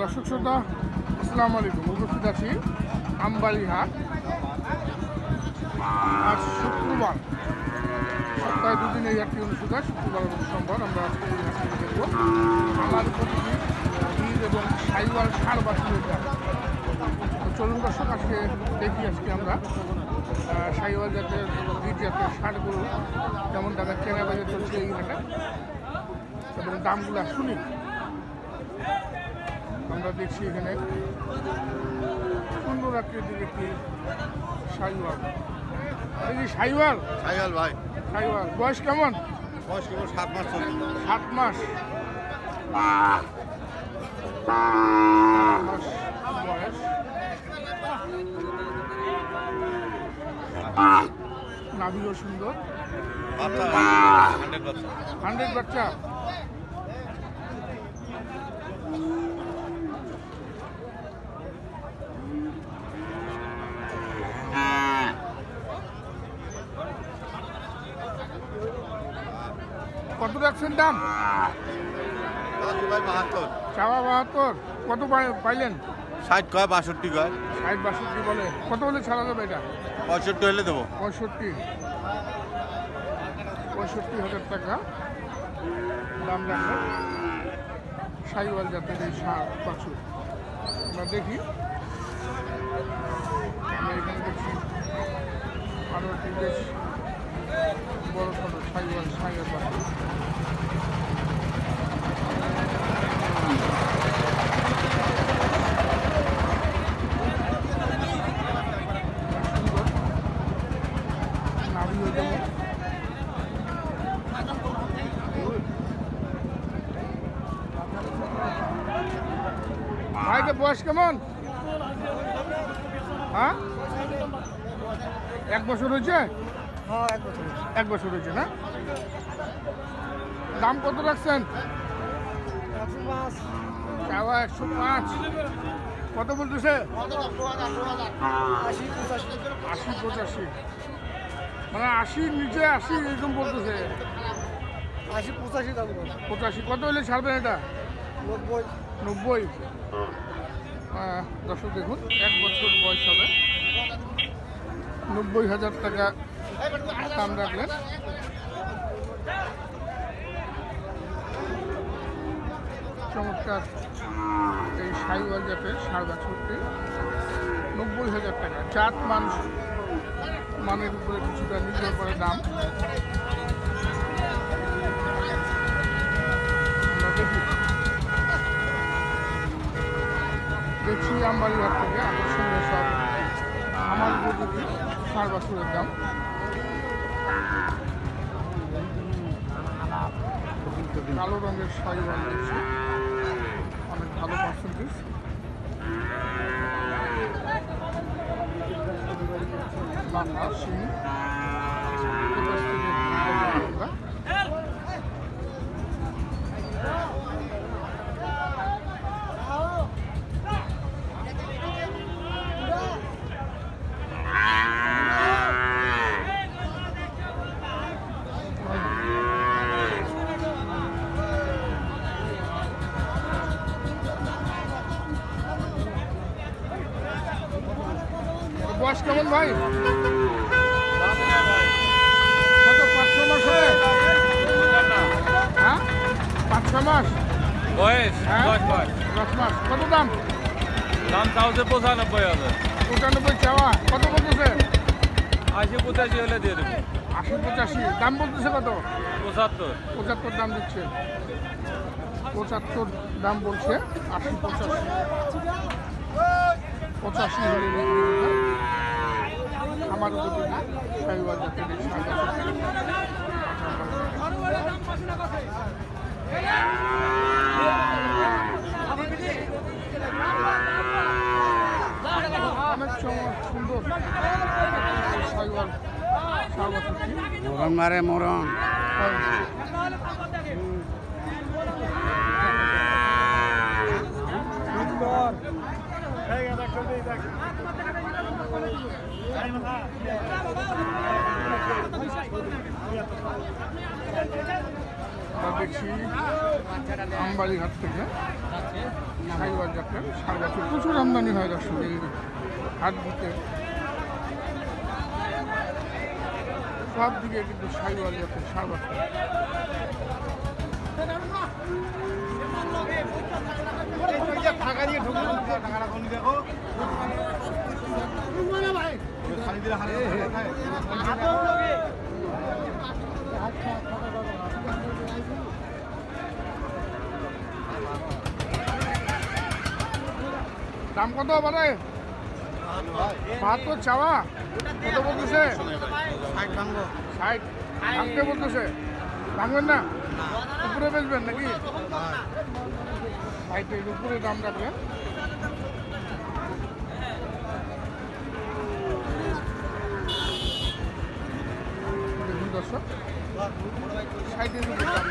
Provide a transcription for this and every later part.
দর্শক শ্রোতা, আসসালামু আলাইকুম। উপস্থিত আছি আমবাড়ি হাট আজ শুক্রবার। সপ্তাহে দুদিন এই হাটটি অনুষ্ঠিত হয়, শুক্রবার এবং সোমবার। আমরা আজকে এই হাটটি দেখব। আমার প্রতিটি ঈদ এবং সাইবার সার হাট। চলুন দর্শক, আজকে দেখি আজকে আমরা সাইবার জাতের ঈদ জাতের সারগুলো কেমন দামে কেনা বাজে চলছে এই হাটে এবং দামগুলো শুনি। আমরা দেখছি এখানে সুন্দর আকৃতির একটি সাইওয়াল। এই যে সাইওয়াল? সাইকেল ভাই। সাইওয়াল। বয়স কেমন? বয়স কেবল সাত মাস চলে সাত মাস। বয়স। নাভিও সুন্দর। হান্ড্রেড বাচ্চা। হান্ড্রেড বাচ্চা। কত রাখছেন দাম? চাওয়া বাহাত্তর। কত পাইলেন? ষাট কয় বাষট্টি কয়। ষাট বাষট্টি বলে। কত হলে ছাড়া যাবে এটা? পঁয়ষট্টি হলে দেবো। পঁয়ষট্টি। পঁয়ষট্টি হাজার টাকা। দাম রাখবে সাইওয়াল জাতের এই সার বাছুর আমরা দেখি। আমরা এখানে দেখছি। আরও একটি বড় নাভিও যেমন ভাইটা বয়স কেমন? হ্যাঁ? এক বছর হয়েছে? এক বছর হয়েছে না দাম কত রাখছেন? চাওয়া একশো পাঁচ। কত বলতেছে? আশি পঁচাশি। মানে আশির নিচে আশি এরকম বলতেছে। আশি পঁচাশি দাম পঁচাশি। কত হলে ছাড়বেন এটা? নব্বই। নব্বই। দর্শক দেখুন এক বছর বয়স হবে। নব্বই হাজার টাকা দাম রাখলেন চমৎকার। এই সাইওয়াল জাতের সার বাছরটি নব্বই হাজার টাকা। জাত মান, মানের উপরে কিছুটা নির্ভর করে দাম। দেখছি আমবাড়ি হাট থেকে আকর্ষণীয় সব। আমার উপযোগী সার বাছুরের দাম। কালো রঙের শাড়ি বানিয়েছে। অনেক ভালো পার্সেন্টেজ মাথা শিং বয়স কেমন ভাই? কত পাঁচ ছ মাস হবে হ্যাঁ? পাঁচ ছ মাস? বয়স হ্যাঁ? দশ মাস। মাস কত দাম? দাম চাউছে পঁচানব্বই হাজার। পঁচানব্বই চাওয়া। কত বলতেছে? আশি পঁচাশি হলে দিয়ে দেবো। আশি পঁচাশি। দাম বলতেছে কত? পঁচাত্তর। পঁচাত্তর দাম দিচ্ছে। পঁচাত্তর দাম বলছে আশি পঁচাশি। পঁচাশি হলে। আমার উপযোগী সাইওয়াল জাতের এই। অনেক মরণ মারে মরণ আমরা দেখছি আমবাড়ি ঘাট থেকে সাইওয়াল যাত্রা বছর প্রচুর আমদানি হয় দর্শক এই হাট দিতে সব দিকে কিন্তু সাইওয়াল যাত্রা সার বছর দাম কত বারে বাহাত্তর চাওয়া? কত বলতেছে? ষাট। ভাঙতে বলতেছে? ভাঙবেন না? উপরে বেচবেন নাকি? ষাটের উপরে দাম রাখবেন। Thank you.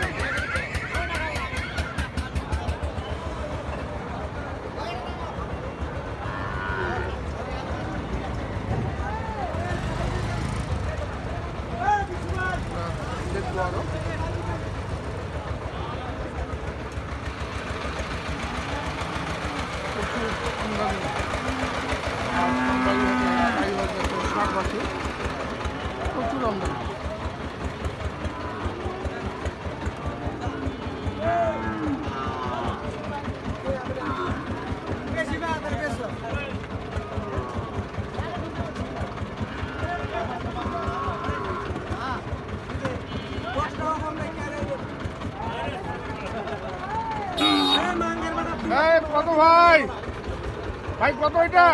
ভাই। ভাই কত এটা?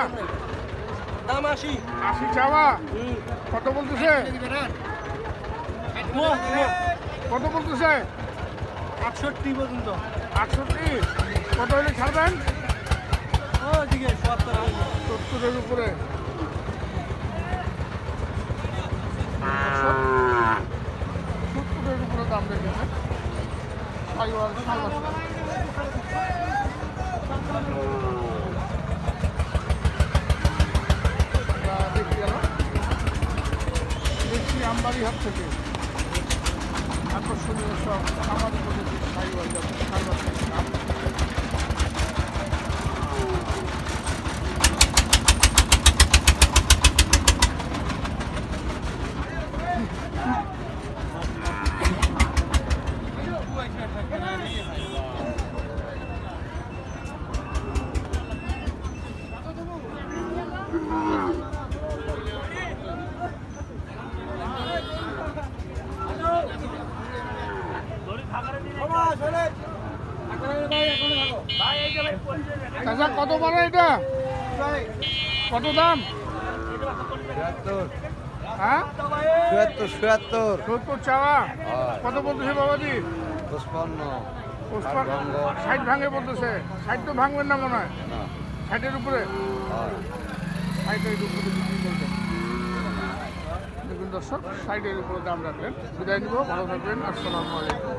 দাম আশি। আশি চাওয়া? কত বলতেছে? কত বলতেছে? আটষট্টি পর্যন্ত। আটষট্টি। কত হলে ছাড়বেন? ওদিকে সত্তর সত্তরের উপরে। সত্তরের উপরে দাম রেখেছে সাইওয়াল সাইওয়াল আমরা দেখি গেল দেখছি হাত থেকে। আকর্ষণীয় সব সামাজিক প্রযুক্তির সাইওয়াল যাচ্ছে চাচা কত বড় এটা? কত দাম? হ্যাঁ? চুয়াত্তর চুয়াত্তর। সত্তর চাওয়া? কত বলতেছে বাবাজি? ষাট ভাঙে বলতেছে। ষাট তো ভাঙবেন না মনে হয়। ষাটের উপরে? ষাটের উপরে। দর্শক সাইডের উপরে দাম রাখবেন। বিদায় নিব ভালো থাকবেন আসসালামু আলাইকুম।